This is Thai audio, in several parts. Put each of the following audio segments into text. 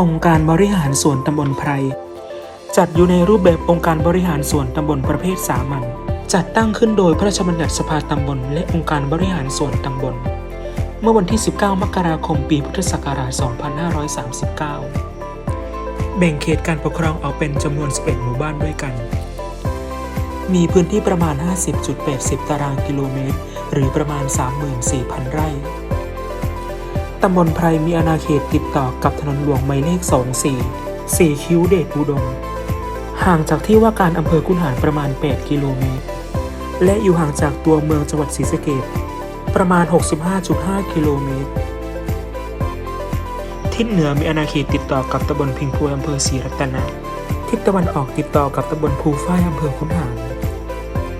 องค์การบริหารส่วนตำบลไพร จัดอยู่ในรูปแบบองค์การบริหารส่วนตำบลประเภทสามัญจัดตั้งขึ้นโดยพระราชบัญญัติสภาตำบลและองค์การบริหารส่วนตำบล เมื่อวันที่ 19 มกราคม ปีพุทธศักราช 2539 แบ่งเขตการปกครองออกเป็นจำนวน 11 หมู่บ้านด้วยกัน มีพื้นที่ประมาณ 50.80 ตารางกิโลเมตร หรือประมาณ 34,000 ไร่ ตำบลไพรมีอาณาเขตติดต่อกับถนนหลวงหมายเลข 24 4 คิ้วเดชอุดม ห่างจากที่ว่าการอำเภอคุนหารประมาณ 8 กิโลเมตร และอยู่ห่างจากตัวเมืองจังหวัดศรีสะเกษประมาณ 65.5 กิโลเมตร ทิศเหนือมีอาณาเขตติดต่อกับตำบลพิงพวยอำเภอศรีรัตนะ ทิศตะวันออกติดต่อกับตำบลภูฝ้ายอำเภอคุนหาร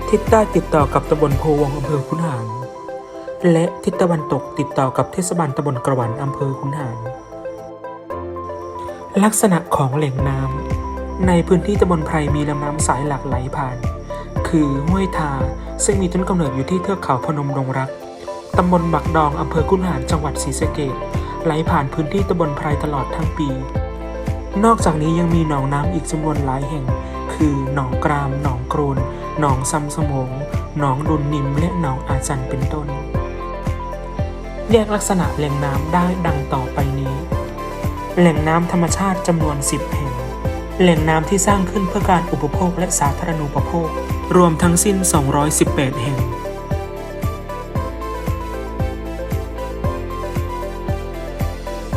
ทิศใต้ติดต่อกับตำบลโพวงอำเภอคุนหาร และทิศตะวันตกติดต่อกับเทศบาลตำบลกระหวันอำเภอคุนหารลักษณะของแหล่งน้ำในพื้นที่ตำบลไพรมีลำน้ำสายหลักไหลผ่าน คือห้วยทาซึ่งมีต้นกำเนิดอยู่ที่เทือกเขาพนมดงรักตำบลบักดองอำเภอคุนหารจังหวัดศรีสะเกษไหลผ่านพื้นที่ตำบลไพรตลอดทั้งปี นอกจากนี้ยังมีหนองน้ำอีกจำนวนหลายแห่ง คือหนองกราม หนองโกรนหนองซำสมงหนองดุนนิมและหนองอาจันเป็นต้น แยกลักษณะแหล่งน้ำได้ดังต่อไปนี้ แหล่งน้ำธรรมชาติจำนวน 10 แห่ง แหล่งน้ำที่สร้างขึ้นเพื่อการอุปโภคและสาธารณูปโภค รวมทั้งสิ้น 218 แห่ง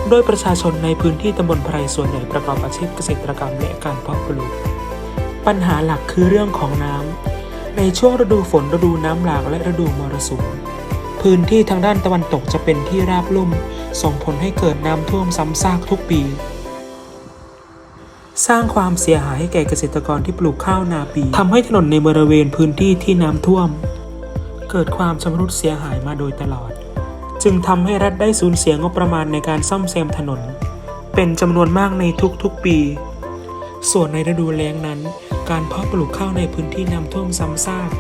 โดยประชาชนในพื้นที่ตำบลไพรส่วนใหญ่ประกอบอาชีพเกษตรกรรมและการเพาะปลูก ปัญหาหลักคือเรื่องของน้ำ ในช่วงฤดูฝนฤดูน้ำหลากและฤดูมรสุม พื้นที่ทางด้านตะวันตกจะเป็นที่ราบลุ่ม ส่งผลให้เกิดน้ำท่วมซ้ำซากทุกปี สร้างความเสียหายให้แก่เกษตรกรที่ปลูกข้าวนาปีทำให้ถนนในบริเวณพื้นที่ที่น้ำท่วม เกิดความชำรุดเสียหายมาโดยตลอด จึงทำให้รัฐได้สูญเสียงบประมาณในการซ่อมแซมถนน เป็นจำนวนมากในทุกๆปี ส่วนในฤดูแล้งนั้น การเพาะปลูกข้าวในพื้นที่น้ำท่วมซ้ำซาก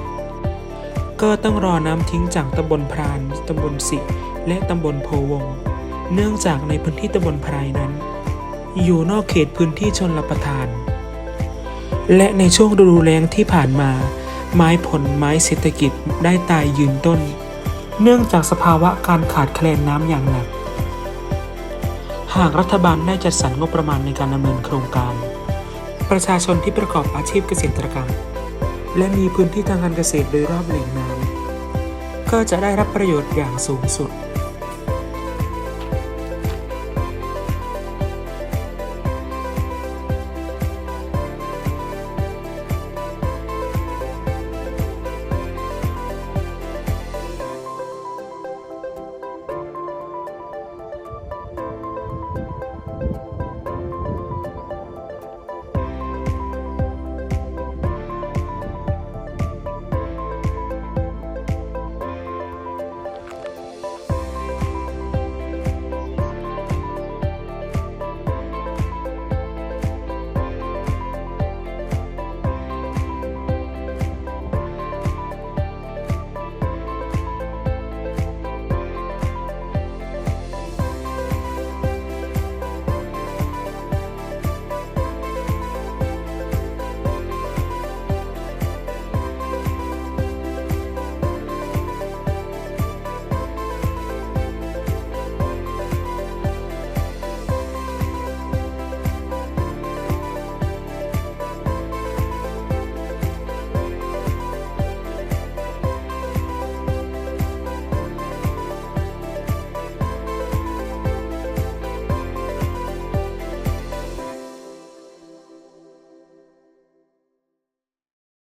ก็ต้องรอน้ำทิ้งจากตำบลพรานตำบลสิและตำบลโพวง เนื่องจากในพื้นที่ตำบลพรายนั้น อยู่นอกเขตพื้นที่ชนรับประทาน และในช่วงฤดูแล้งที่ผ่านมา ไม้ผลไม้เศรษฐกิจได้ตายยืนต้น เนื่องจากสภาวะการขาดแคลนน้ำอย่างหนัก หากรัฐบาลได้จัดสรรงบประมาณในการดำเนินโครงการ ประชาชนที่ประกอบอาชีพเกษตรกรรม และมีพื้นที่ทางการเกษตรโดยรอบแหล่งน้ำก็จะได้รับประโยชน์อย่างสูงสุด